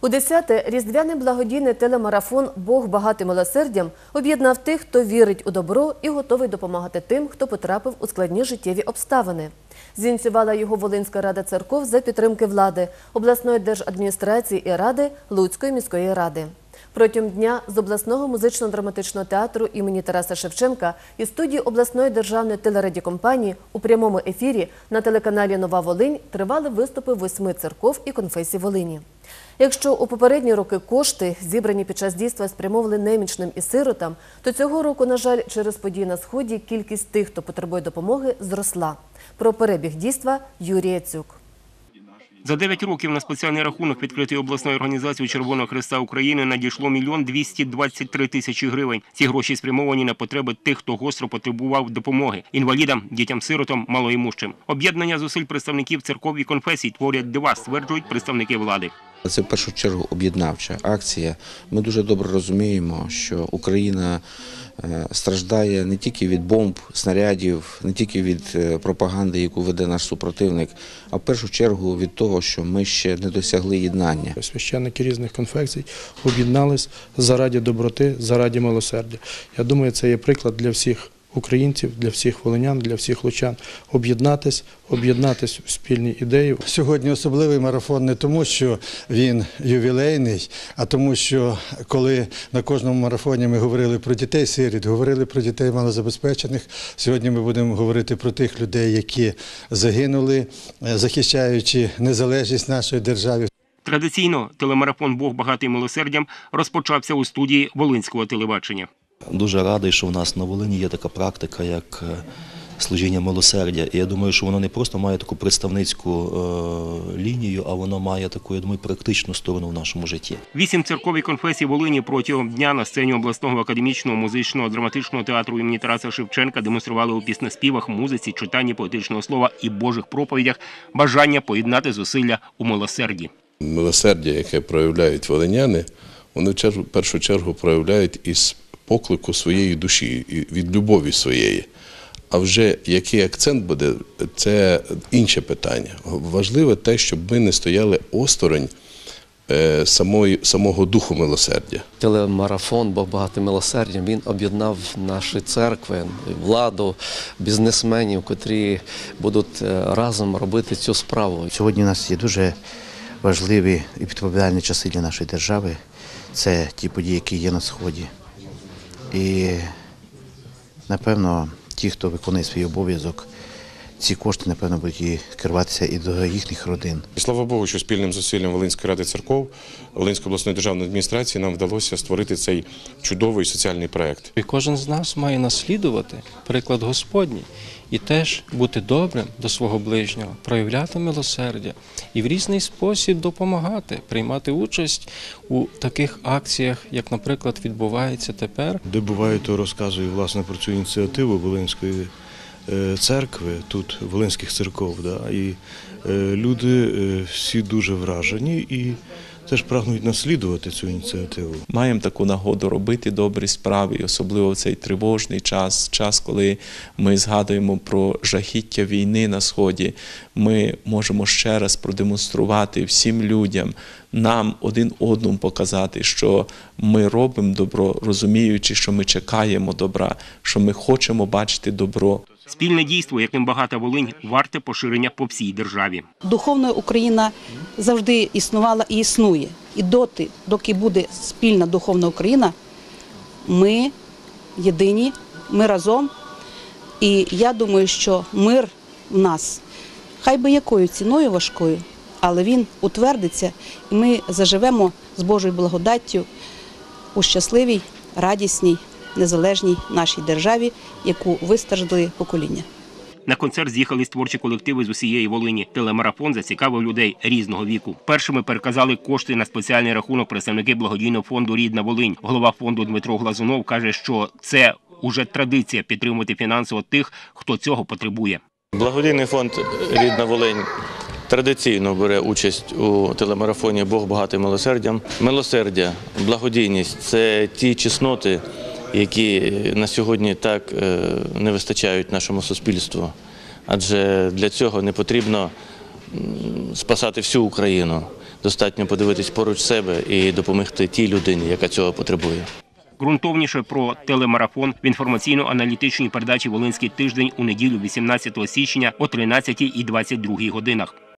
У 10-те різдвяний благодійний телемарафон Бог багатий милосердям об'єднав тих, хто вірить у добро і готовий допомагати тим, хто потрапив у складні життєві обставини. Зініціювала його Волинська рада церков за підтримки влади, обласної держадміністрації і ради Луцької міської ради. Протягом дня з обласного музично-драматичного театру імені Тараса Шевченка і студії обласної державної телерадіокомпанії у прямому ефірі на телеканалі Нова Волинь тривали виступи восьми церков і конфесій Волині. Якщо у попередні роки кошти, зібрані під час дійства, спрямовували немічним і сиротам, то цього року, на жаль, через події на сході кількість тих, хто потребує допомоги, зросла. Про перебіг дійства Юрія Цюк. За 9 років на спеціальний рахунок відкритої обласної організації Червоного Христа України надійшло мільйон 223 тисячі гривень. Ці гроші спрямовані на потреби тих, хто гостро потребував допомоги інвалідам, дітям-сиротам, малоімущим. Об'єднання зусиль представників церков і конфесій творять дива, стверджують представники влади. Це в першу чергу об'єднавча акція. Ми дуже добре розуміємо, що Україна е, страждає не тільки від бомб, снарядів, не тільки від е, пропаганди, яку веде наш супротивник, а в першу чергу від того, що ми ще не досягли єднання. Священники різних конфесій об'єднались заради доброти, заради милосердя. Я думаю, це є приклад для всіх українців, для всіх волинян, для всіх лучан. Об'єднатись, об'єднатись в спільній ідеї. Сьогодні особливий марафон не тому, що він ювілейний, а тому, що коли на кожному марафоні ми говорили про дітей сиріт, говорили про дітей малозабезпечених. Сьогодні ми будемо говорити про тих людей, які загинули, е, захищаючи незалежність нашої держави. Традиційно телемарафон Бог багатий милосердям розпочався у студії Волинського телебачення. Дуже радий, що в нас на Волині є така практика, як е, служіння милосердя. І я думаю, що воно не просто має таку представницьку е, лінію, а воно має таку, я думаю, практичну сторону в нашому житті. Вісім церков і конфесій Волині протягом дня на сцені обласного академічного музичного драматичного театру імені Тараса Шевченка демонстрували у піснеспівах, музиці, читанні поетичного слова і божих проповідях бажання поєднати зусилля у милосерді. милосердя, яке проявляють волиняни, вони в першу чергу проявляють із поклику своєї душі, і від любові своєї. А вже який акцент буде, це інше питання. Важливе те, щоб ми не стояли осторонь е, самої, самого духу милосердя. Телемарафон Бог багатим милосердям він об'єднав наші церкви, владу, бізнесменів, котрі будуть е, разом робити цю справу. Сьогодні у нас є дуже важливі і відповідальні часи для нашої держави. Це ті події, які є на сході. І напевно, ті, хто виконує свій обов'язок, ці кошти, напевно, будуть і керуватися і до їхніх родин. І слава Богу, що спільним зусиллям Волинської ради церков, Волинської обласної державної адміністрації нам вдалося створити цей чудовий соціальний проект. І кожен з нас має наслідувати приклад Господній і теж бути добрим до свого ближнього, проявляти милосердя і в різний спосіб допомагати, приймати участь у таких акціях, як, наприклад, відбувається тепер. Де буває, то розказую власне про цю ініціативу Волинської церкви, тут Волинських церков. Да, і е, люди е, всі дуже вражені і теж прагнуть наслідувати цю ініціативу. Маємо таку нагоду робити добрі справи, особливо в цей тривожний час, час, коли ми згадуємо про жахіття війни на сході. Ми можемо ще раз продемонструвати всім людям, нам один одному показати, що ми робимо добро, розуміючи, що ми чекаємо добра, що ми хочемо бачити добро. Спільне дійство, яким багата Волинь, варте поширення по всій державі. Духовна Україна завжди існувала і існує. І доти, доки буде спільна духовна Україна, ми єдині, ми разом. І я думаю, що мир в нас, хай би якою ціною важкою, але він утвердиться, і ми заживемо з Божою благодаттю у щасливій, радісній, незалежній нашій державі, яку вистраждали покоління. На концерт з'їхались творчі колективи з усієї Волині. Телемарафон зацікавив людей різного віку. Першими переказали кошти на спеціальний рахунок представники благодійного фонду Рідна Волинь. Голова фонду Дмитро Глазунов каже, що це уже традиція підтримувати фінансово тих, хто цього потребує. Благодійний фонд Рідна Волинь традиційно бере участь у телемарафоні Бог багатий милосердям. Милосердя, благодійність це ті чесноти, які на сьогодні так е, не вистачають нашому суспільству. Адже для цього не потрібно спасати всю Україну. Достатньо подивитись поруч себе і допомогти тій людині, яка цього потребує. Ґрунтовніше про телемарафон в інформаційно-аналітичній передачі Волинський тиждень у неділю 18 січня о 13 і 22 годинах.